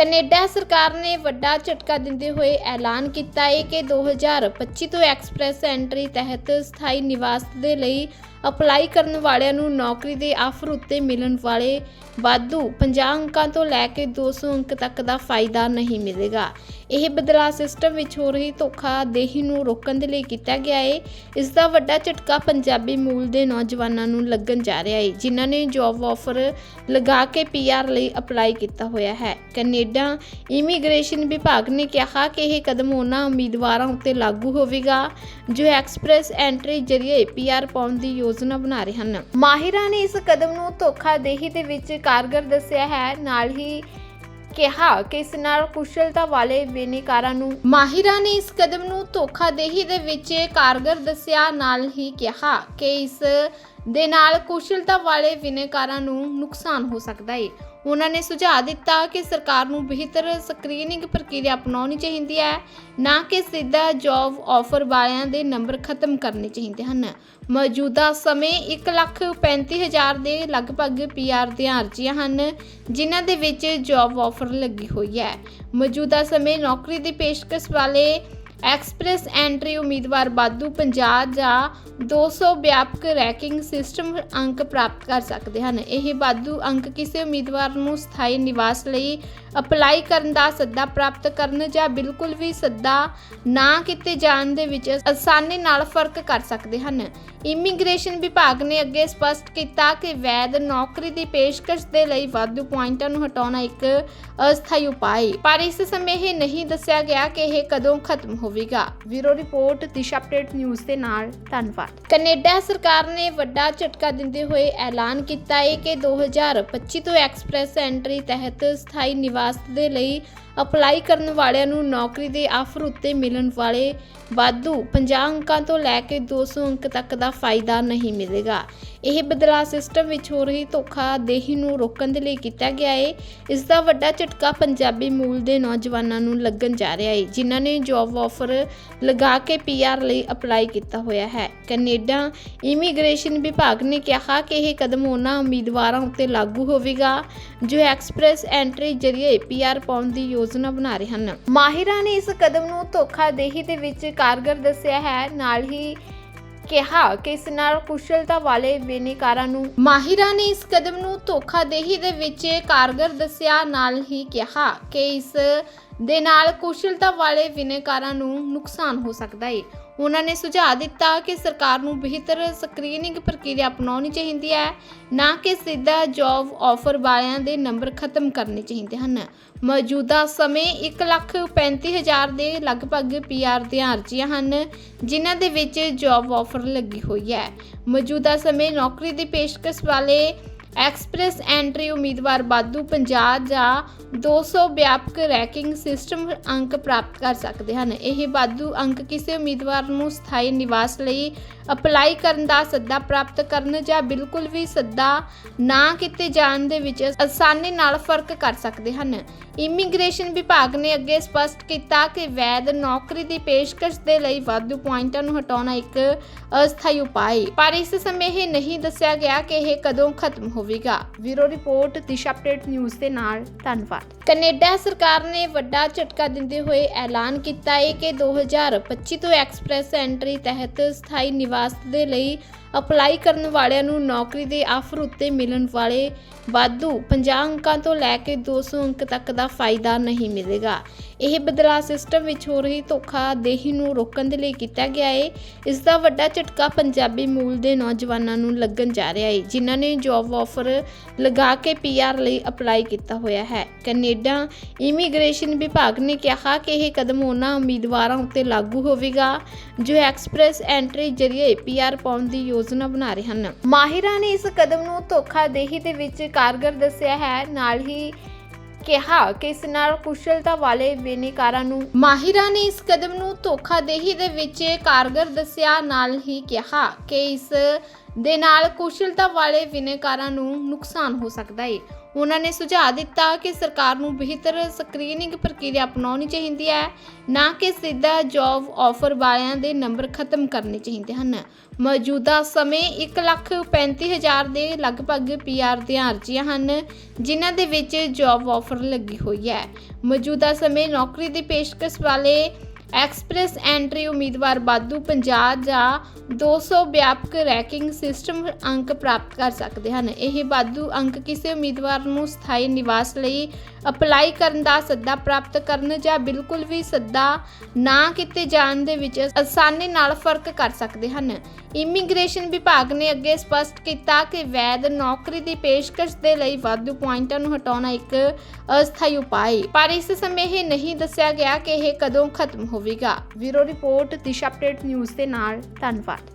Canada ਸਰਕਾਰ ਨੇ ਵੱਡਾ ਝਟਕਾ ਦਿੰਦੇ ਹੋਏ ਐਲਾਨ ਕੀਤਾ ਹੈ ਕਿ 2025 ਤੋਂ ਐਕਸਪ੍ਰੈਸ ਐਂਟਰੀ ਤਹਿਤ ਸਥਾਈ ਨਿਵਾਸ ਦੇ ਲਈ ਅਪਲਾਈ ਕਰਨ ਵਾਲਿਆਂ ਨੂੰ ਨੌਕਰੀ ਦੇ ਆਫਰ ਉੱਤੇ ਮਿਲਣ ਵਾਲੇ ਵਾਧੂ 50 ਅੰਕਾਂ ਤੋਂ ਲੈ ਕੇ 200 ਅੰਕ ਤੱਕ ਦਾ ਫਾਇਦਾ ਨਹੀਂ ਮਿਲੇਗਾ। ਇਹ ਬਦਲਾਅ ਸਿਸਟਮ ਵਿੱਚ ਹੋ ਰਹੀ ਧੋਖਾਦੇਹੀ ਨੂੰ ਰੋਕਣ ਦੇ ਲਈ ਕੀਤਾ ਗਿਆ ਹੈ ਇਸ ਦਾ ਵੱਡਾ ਝਟਕਾ ਪੰਜਾਬੀ ਮੂਲ ਦੇ ਨੌਜਵਾਨਾਂ ਨੂੰ ਲੱਗਣ ਜਾ ਰਿਹਾ ਹੈ ਜਿਨ੍ਹਾਂ ਨੇ ਜੌਬ ਆਫਰ ਲਗਾ ਕੇ ਪੀਆਰ ਲਈ ਅਪਲਾਈ ਕੀਤਾ ਹੋਇਆ ਹੈ। ਕੈਨੇਡਾ ਇਮੀਗ੍ਰੇਸ਼ਨ ਵਿਭਾਗ ਨੇ ਕਿਹਾ ਕਿ ਇਹ ਕਦਮ ਉਹਨਾਂ ਉਮੀਦਵਾਰਾਂ ਉੱਤੇ ਲਾਗੂ ਹੋਵੇਗਾ, ਜੋ ਐਕਸਪ੍ਰੈਸ ਐਂਟਰੀ ਜ਼ਰੀਏ ਪੀਆਰ ਪਾਉਣ ਦੀ ਯੋਜਨਾ ਬਣਾ ਰਹੇ ਹਨ। ਮਾਹਿਰਾਂ ਨੇ ਇਸ ਕਦਮ ਨੂੰ ਧੋਖਾਦੇਹੀ ਦੇ ਵਿੱਚ ਕਾਰਗਰ ਦੱਸਿਆ ਹੈ। ਨਾਲ ਹੀ ਕਿਹਾ ਕਿ ਇਸ ਨਾਲ ਕੁਸ਼ਲਤਾ ਵਾਲੇ ਬਿਨੇਕਾਰਾਂ ਨੂੰ ਮਾਹਿਰਾਂ ਨੇ ਇਸ ਕਦਮ ਨੂੰ ਧੋਖਾਦੇਹੀ ਦੇ ਵਿੱਚ ਕਾਰਗਰ ਦੱਸਿਆ। ਨਾਲ ਹੀ ਕਿਹਾ ਕਿ ਇਸ ਦੇ ਨਾਲ ਕੁਸ਼ਲਤਾ ਵਾਲੇ ਬਿਨੇਕਾਰਾਂ ਨੂੰ ਨੁਕਸਾਨ ਹੋ ਸਕਦਾ ਹੈ। ਉਹਨਾਂ ਨੇ ਸੁਝਾਅ ਦਿੱਤਾ ਕਿ ਸਰਕਾਰ ਨੂੰ ਬਿਹਤਰ ਸਕਰੀਨਿੰਗ ਪ੍ਰਕਿਰਿਆ ਅਪਣਾਉਣੀ ਚਾਹੀਦੀ ਹੈ, ਨਾ ਕਿ ਸਿੱਧਾ ਜੌਬ ਆਫਰ ਵਾਲਿਆਂ ਦੇ ਨੰਬਰ ਖਤਮ ਕਰਨੇ ਚਾਹੀਦੇ ਹਨ। ਮੌਜੂਦਾ ਸਮੇਂ 135000 ਦੇ ਲਗਭਗ ਪੀਆਰ ਦੀਆਂ ਅਰਜ਼ੀਆਂ ਹਨ, ਜਿਨ੍ਹਾਂ ਦੇ ਵਿੱਚ ਜੌਬ ਆਫਰ ਲੱਗੀ ਹੋਈ ਹੈ। ਮੌਜੂਦਾ ਸਮੇਂ ਨੌਕਰੀ ਦੀ ਪੇਸ਼ਕਸ਼ ਵਾਲੇ ਐਕਸਪ੍ਰੈਸ ਐਂਟਰੀ ਉਮੀਦਵਾਰ ਬਾਦੂ 50 ਜਾਂ 200 ਵਿਆਪਕ ਰੈਂਕਿੰਗ ਸਿਸਟਮ ਅੰਕ ਪ੍ਰਾਪਤ ਕਰ ਸਕਦੇ ਹਨ। ਇਹ ਬਾਦੂ ਅੰਕ ਕਿਸੇ ਉਮੀਦਵਾਰ ਨੂੰ ਸਥਾਈ ਨਿਵਾਸ ਲਈ ਅਪਲਾਈ ਕਰਨ ਦਾ ਸੱਦਾ ਪ੍ਰਾਪਤ ਕਰਨ ਜਾਂ ਬਿਲਕੁਲ ਵੀ ਸੱਦਾ ਨਾ ਕੀਤੇ ਜਾਣ ਦੇ ਵਿੱਚ ਆਸਾਨੀ ਨਾਲ ਫ਼ਰਕ ਕਰ ਸਕਦੇ ਹਨ। ਇਮੀਗ੍ਰੇਸ਼ਨ ਵਿਭਾਗ ਨੇ ਅੱਗੇ ਸਪਸ਼ਟ ਕੀਤਾ ਕਿ ਵੈਦ ਨੌਕਰੀ ਦੀ ਪੇਸ਼ਕਸ਼ ਦੇ ਲਈ ਵਾਧੂ ਪੁਆਇੰਟਾਂ ਨੂੰ ਹਟਾਉਣਾ ਇੱਕ ਅਸਥਾਈ ਉਪਾਅ ਹੈ। ਪਰ ਇਸ ਸਮੇਂ ਇਹ ਨਹੀਂ ਦੱਸਿਆ ਗਿਆ ਕਿ ਇਹ ਕਦੋਂ ਖਤਮ ਹੋ ਹੋਵੇਗਾ। ਵੀਰੋ ਰਿਪੋਰਟ, ਦਿਸ਼ਾ ਅਪਡੇਟ ਨਿਊਜ਼ ਦੇ ਨਾਲ। ਧੰਨਵਾਦ। ਕੈਨੇਡਾ ਸਰਕਾਰ ਨੇ ਵੱਡਾ ਝਟਕਾ ਦਿੰਦੇ ਹੋਏ ਐਲਾਨ ਕੀਤਾ ਹੈ ਕਿ 2025 ਤੋਂ ਐਕਸਪ੍ਰੈਸ ਐਂਟਰੀ ਤਹਿਤ ਸਥਾਈ ਨਿਵਾਸ ਦੇ ਲਈ ਅਪਲਾਈ ਕਰਨ ਵਾਲਿਆਂ ਨੂੰ ਨੌਕਰੀ ਦੇ ਆਫਰ ਉੱਤੇ ਮਿਲਣ ਵਾਲੇ ਵਾਧੂ 50 ਅੰਕਾਂ ਤੋਂ ਲੈ ਕੇ 200 ਅੰਕ ਤੱਕ ਦਾ ਫਾਇਦਾ ਨਹੀਂ ਮਿਲੇਗਾ। ਇਹ ਬਦਲਾਅ ਸਿਸਟਮ ਵਿੱਚ ਹੋ ਰਹੀ ਧੋਖਾਦੇਹੀ ਨੂੰ ਰੋਕਣ ਦੇ ਲਈ ਕੀਤਾ ਗਿਆ ਹੈ ਇਸ ਦਾ ਵੱਡਾ ਝਟਕਾ ਪੰਜਾਬੀ ਮੂਲ ਦੇ ਨੌਜਵਾਨਾਂ ਨੂੰ ਲੱਗਣ ਜਾ ਰਿਹਾ ਹੈ ਜਿਨ੍ਹਾਂ ਨੇ ਜੌਬ ਆਫਰ ਲਗਾ ਕੇ ਪੀਆਰ ਲਈ ਅਪਲਾਈ ਕੀਤਾ ਹੋਇਆ ਹੈ। ਕੈਨੇਡਾ ਇਮੀਗ੍ਰੇਸ਼ਨ ਵਿਭਾਗ ਨੇ ਕਿਹਾ ਕਿ ਇਹ ਕਦਮ ਉਹਨਾਂ ਉਮੀਦਵਾਰਾਂ ਉੱਤੇ ਲਾਗੂ ਹੋਵੇਗਾ, ਜੋ ਐਕਸਪ੍ਰੈਸ ਐਂਟਰੀ ਜ਼ਰੀਏ ਪੀਆਰ ਪਾਉਣ ਦੀ ਯੋਜਨਾ ਬਣਾ ਰਹੇ ਹਨ। ਮਾਹਿਰਾਂ ਨੇ ਇਸ ਕਦਮ ਨੂੰ ਧੋਖਾਦੇਹੀ ਦੇ ਵਿੱਚ ਕਾਰਗਰ ਦੱਸਿਆ ਹੈ। ਨਾਲ ਹੀ ਕਿਹਾ ਕਿ ਇਸ ਨਾਲ ਕੁਸ਼ਲਤਾ ਵਾਲੇ ਬਿਨੇਕਾਰਾਂ ਨੂੰ ਮਾਹਿਰਾਂ ਨੇ ਇਸ ਕਦਮ ਨੂੰ ਧੋਖਾਦੇਹੀ ਦੇ ਵਿੱਚ ਕਾਰਗਰ ਦੱਸਿਆ। ਨਾਲ ਹੀ ਕਿਹਾ ਕਿ ਇਸ ਦੇ ਨਾਲ ਕੁਸ਼ਲਤਾ ਵਾਲੇ ਬਿਨੇਕਾਰਾਂ ਨੂੰ ਨੁਕਸਾਨ ਹੋ ਸਕਦਾ ਹੈ ਉਹਨਾਂ ਨੇ ਸੁਝਾਅ ਦਿੱਤਾ ਕਿ ਸਰਕਾਰ ਨੂੰ ਬਿਹਤਰ ਸਕਰੀਨਿੰਗ ਪ੍ਰਕਿਰਿਆ ਅਪਣਾਉਣੀ ਚਾਹੀਦੀ ਹੈ, ਨਾ ਕਿ ਸਿੱਧਾ ਜੌਬ ਆਫਰ ਵਾਲਿਆਂ ਦੇ ਨੰਬਰ ਖਤਮ ਕਰਨੇ ਚਾਹੀਦੇ ਹਨ। ਮੌਜੂਦਾ ਸਮੇਂ 135000 ਦੇ ਲਗਭਗ ਪੀਆਰ ਦੀਆਂ ਅਰਜ਼ੀਆਂ ਹਨ, ਜਿਨ੍ਹਾਂ ਦੇ ਵਿੱਚ ਜੌਬ ਆਫਰ ਲੱਗੀ ਹੋਈ ਹੈ। ਮੌਜੂਦਾ ਸਮੇਂ ਨੌਕਰੀ ਦੀ ਪੇਸ਼ਕਸ਼ ਵਾਲੇ ਐਕਸਪ੍ਰੈਸ ਐਂਟਰੀ ਉਮੀਦਵਾਰ ਬਾਦੂ 50 ਜਾਂ 200 ਵਿਆਪਕ ਰੈਂਕਿੰਗ ਸਿਸਟਮ ਅੰਕ ਪ੍ਰਾਪਤ ਕਰ ਸਕਦੇ ਹਨ। ਇਹ ਬਾਦੂ ਅੰਕ ਕਿਸੇ ਉਮੀਦਵਾਰ ਨੂੰ ਸਥਾਈ ਨਿਵਾਸ ਲਈ ਅਪਲਾਈ ਕਰਨ ਦਾ ਸੱਦਾ ਪ੍ਰਾਪਤ ਕਰਨ ਜਾਂ ਬਿਲਕੁਲ ਵੀ ਸੱਦਾ ਨਾ ਕੀਤੇ ਜਾਣ ਦੇ ਵਿੱਚ ਆਸਾਨੀ ਨਾਲ ਫ਼ਰਕ ਕਰ ਸਕਦੇ ਹਨ। ਇਮੀਗ੍ਰੇਸ਼ਨ ਵਿਭਾਗ ਨੇ ਅੱਗੇ ਸਪਸ਼ਟ ਕੀਤਾ ਕਿ ਵੈਦ ਨੌਕਰੀ ਦੀ ਪੇਸ਼ਕਸ਼ ਦੇ ਲਈ ਵਾਧੂ ਪੁਆਇੰਟਾਂ ਨੂੰ ਹਟਾਉਣਾ ਇੱਕ ਅਸਥਾਈ ਉਪਾਅ ਹੈ। ਪਰ ਇਸ ਸਮੇਂ ਇਹ ਨਹੀਂ ਦੱਸਿਆ ਗਿਆ ਕਿ ਇਹ ਕਦੋਂ ਖਤਮ ਹੋਵੇ ਹੋਵੇਗਾ ਵੀਰੋ ਰਿਪੋਰਟ, ਦਿਸ਼ਾ ਅਪਡੇਟ ਨਿਊਜ਼ ਦੇ ਨਾਲ। ਧੰਨਵਾਦ। ਕੈਨੇਡਾ ਸਰਕਾਰ ਨੇ ਵੱਡਾ ਝਟਕਾ ਦਿੰਦੇ ਹੋਏ ਐਲਾਨ ਕੀਤਾ ਹੈ ਕਿ 2025 ਤੋਂ ਐਕਸਪ੍ਰੈਸ ਐਂਟਰੀ ਤਹਿਤ ਸਥਾਈ ਨਿਵਾਸ ਦੇ ਲਈ ਅਪਲਾਈ ਕਰਨ ਵਾਲਿਆਂ ਨੂੰ ਨੌਕਰੀ ਦੇ ਆਫਰ ਉੱਤੇ ਮਿਲਣ ਵਾਲੇ ਵਾਧੂ 50 ਅੰਕਾਂ ਤੋਂ ਲੈ ਕੇ 200 ਅੰਕ ਤੱਕ ਦਾ ਫਾਇਦਾ ਨਹੀਂ ਮਿਲੇਗਾ। ਇਹ ਬਦਲਾਅ ਸਿਸਟਮ ਵਿੱਚ ਹੋ ਰਹੀ ਧੋਖਾਦੇਹੀ ਨੂੰ ਰੋਕਣ ਦੇ ਲਈ ਕੀਤਾ ਗਿਆ ਹੈ ਇਸ ਦਾ ਵੱਡਾ ਝਟਕਾ ਪੰਜਾਬੀ ਮੂਲ ਦੇ ਨੌਜਵਾਨਾਂ ਨੂੰ ਲੱਗਣ ਜਾ ਰਿਹਾ ਹੈ ਜਿਨ੍ਹਾਂ ਨੇ ਜੌਬ ਆਫਰ ਲਗਾ ਕੇ ਪੀਆਰ ਲਈ ਅਪਲਾਈ ਕੀਤਾ ਹੋਇਆ ਹੈ। ਕੈਨੇਡਾ ਇਮੀਗ੍ਰੇਸ਼ਨ ਵਿਭਾਗ ਨੇ ਕਿਹਾ ਕਿ ਇਹ ਕਦਮ ਉਹਨਾਂ ਉਮੀਦਵਾਰਾਂ ਉੱਤੇ ਲਾਗੂ ਹੋਵੇਗਾ ਜੋ ਐਕਸਪ੍ਰੈਸ ਐਂਟਰੀ ਜ਼ਰੀਏ ਪੀਆਰ ਪਾਉਣ ਦੀ ਯੋਜਨਾ ਬਣਾ ਰਹੇ ਹਨ। ਮਾਹਿਰਾਂ ਨੇ ਇਸ ਕਦਮ ਨੂੰ ਧੋਖਾਦੇਹੀ ਦੇ ਵਿੱਚ ਕਾਰਗਰ ਦੱਸਿਆ ਹੈ। ਨਾਲ ਹੀ ਕਿਹਾ ਕਿ ਇਸ ਨਾਲ ਕੁਸ਼ਲਤਾ ਵਾਲੇ ਬਿਨੇਕਾਰਾਂ ਨੂੰ ਮਾਹਿਰਾਂ ਨੇ ਇਸ ਕਦਮ ਨੂੰ ਧੋਖਾਦੇਹੀ ਦੇ ਵਿੱਚ ਕਾਰਗਰ ਦੱਸਿਆ, ਨਾਲ ਹੀ ਕਿਹਾ ਕਿ ਇਸ ਦੇ ਨਾਲ ਕੁਸ਼ਲਤਾ ਵਾਲੇ ਬਿਨੇਕਾਰਾਂ ਨੂੰ ਨੁਕਸਾਨ ਹੋ ਸਕਦਾ ਹੈ ਉਹਨਾਂ ਨੇ ਸੁਝਾਅ ਦਿੱਤਾ ਕਿ ਸਰਕਾਰ ਨੂੰ ਬਿਹਤਰ ਸਕਰੀਨਿੰਗ ਪ੍ਰਕਿਰਿਆ ਅਪਣਾਉਣੀ ਚਾਹੀਦੀ ਹੈ, ਨਾ ਕਿ ਸਿੱਧਾ ਜੌਬ ਆਫਰ ਵਾਲਿਆਂ ਦੇ ਨੰਬਰ ਖਤਮ ਕਰਨੇ ਚਾਹੀਦੇ ਹਨ। ਮੌਜੂਦਾ ਸਮੇਂ 135000 ਦੇ ਲਗਭਗ ਪੀਆਰ ਦੀਆਂ ਅਰਜ਼ੀਆਂ ਹਨ, ਜਿਨ੍ਹਾਂ ਦੇ ਵਿੱਚ ਜੌਬ ਆਫਰ ਲੱਗੀ ਹੋਈ ਹੈ। ਮੌਜੂਦਾ ਸਮੇਂ ਨੌਕਰੀ ਦੀ ਪੇਸ਼ਕਸ਼ ਵਾਲੇ ਐਕਸਪ੍ਰੈਸ ਐਂਟਰੀ ਉਮੀਦਵਾਰ ਬਾਦੂ 50 ਜਾਂ 200 ਵਿਆਪਕ ਰੈਂਕਿੰਗ ਸਿਸਟਮ ਅੰਕ ਪ੍ਰਾਪਤ ਕਰ ਸਕਦੇ ਹਨ। ਇਹ ਬਾਦੂ ਅੰਕ ਕਿਸੇ ਉਮੀਦਵਾਰ ਨੂੰ ਸਥਾਈ ਨਿਵਾਸ ਲਈ ਅਪਲਾਈ ਕਰਨ ਦਾ ਸੱਦਾ ਪ੍ਰਾਪਤ ਕਰਨ ਜਾਂ ਬਿਲਕੁਲ ਵੀ ਸੱਦਾ ਨਾ ਕੀਤੇ ਜਾਣ ਦੇ ਵਿੱਚ ਆਸਾਨੀ ਨਾਲ ਫ਼ਰਕ ਕਰ ਸਕਦੇ ਹਨ। ਇਮੀਗ੍ਰੇਸ਼ਨ ਵਿਭਾਗ ਨੇ ਅੱਗੇ ਸਪਸ਼ਟ ਕੀਤਾ ਕਿ ਵੈਦ ਨੌਕਰੀ ਦੀ ਪੇਸ਼ਕਸ਼ ਦੇ ਲਈ ਵਾਧੂ ਪੁਆਇੰਟਾਂ ਨੂੰ ਹਟਾਉਣਾ ਇੱਕ ਅਸਥਾਈ ਉਪਾਅ ਹੈ ਪਰ ਇਸ ਸਮੇਂ ਇਹ ਨਹੀਂ ਦੱਸਿਆ ਗਿਆ ਕਿ ਇਹ ਕਦੋਂ ਖਤਮ ਹੋਵੇਗਾ। ਵੀਰੋ ਰਿਪੋਰਟ, ਦਿਸ਼ਾ ਅਪਡੇਟ ਨਿਊਜ਼ ਦੇ ਨਾਲ, ਧੰਨਵਾਦ।